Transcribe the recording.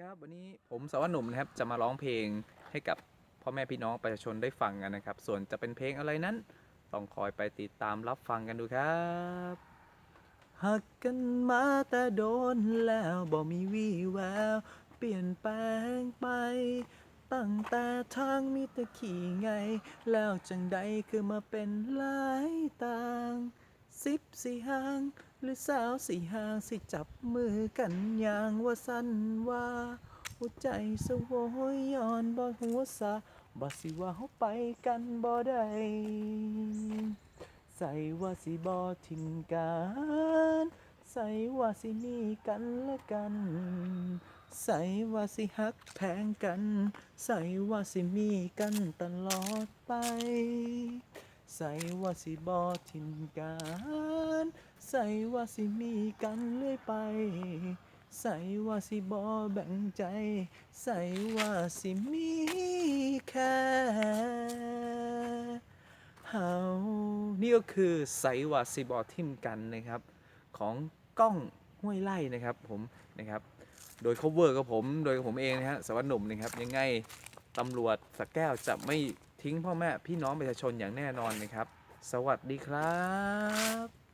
ครับวันนี้ผมสาวหนุ่มนะครับจะมาร้องเพลงให้กับพ่อแม่พี่น้องประชาชนได้ฟังกันนะครับ ส่วนจะเป็นเพลงอะไรนั้นต้องคอยไปติดตามรับฟังกันดูครับหักกันมาแต่โดนแล้วบ่มีวี่แววเปลี่ยนแปลงไป ตั้งแต่ทางมีแต่ขี่ไง แล้วจังใดคือมาเป็นหลายต่าง สิบสี่หาง หรือสาวสี่หางสิจับมือกันอย่างว่าสั้นว่า หัวใจสวยย้อนบ่หัวสาบ่สิว่าเฮาไปกันบ่ได้ใส่ว่าสิบ่ทิมกันใส่ว่าสิมีกันและกัน ใส่ว่าสิฮักแพงกัน ใส่ว่าสิมีกันตลอดไป ใส่ว่าสิบอทิมกันใส่ว่าสิมีกันเรื่อยไป ใส่ว่าสิบอแบ่งใจ ใส่ว่าสิมีแค่เฮานี่ก็คือใส่ว่าสิบอทิมกันนะครับ ของกล้องห้วยไล่นะครับผมนะครับ โดย cover กับผม โดยผมเองนะฮะสวัสดหนุ่มนะครับยังไงตำรวจสักแก้วจะไม่ ทิ้งพ่อแม่พี่น้องประชาชนอย่างแน่นอนนะครับ สวัสดีครับ